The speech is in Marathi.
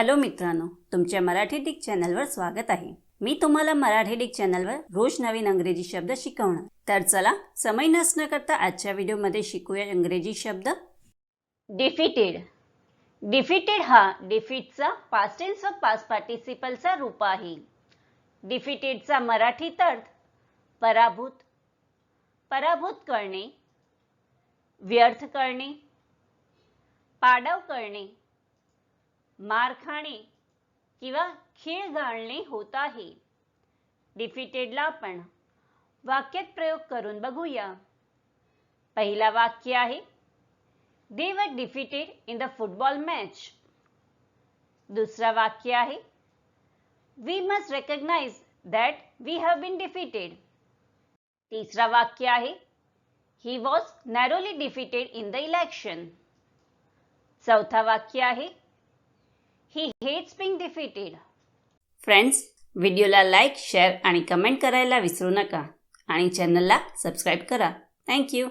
हॅलो मित्रांनो तुमच्या मराठी डिक चॅनलवर स्वागत आहे. मी तुम्हाला मराठी डिक चॅनलवर रोज नवीन अंग्रेजी शब्द शिकवणार. तर चला समय नसणं करता आजच्या व्हिडिओमध्ये शिकूया इंग्रजी शब्द. डिफिटेड डिफिटेड हा डिफिटचा पास्टेन्स व पास्ट पार्टिसिपलचा रूप आहे. डिफिटेडचा मराठीत अर्थ पराभूत. पराभूत करणे व्यर्थ करणे. पाडव करणे मार खाणे किंवा खीळ घालणे होत आहे. डिफिटेडला आपण वाक्यात प्रयोग करून बघूया. पहिला वाक्य आहे they were defeated in the football match दुसरा वाक्य आहे we must recognise that we have been defeated तिसरा वाक्य आहे he was narrowly defeated in the election चौथा वाक्य आहे he hates being defeated friends व्हिडिओला लाईक शेअर आणि कमेंट करायला विसरू नका. आणि चॅनलला सबस्क्राईब करा. थँक्यू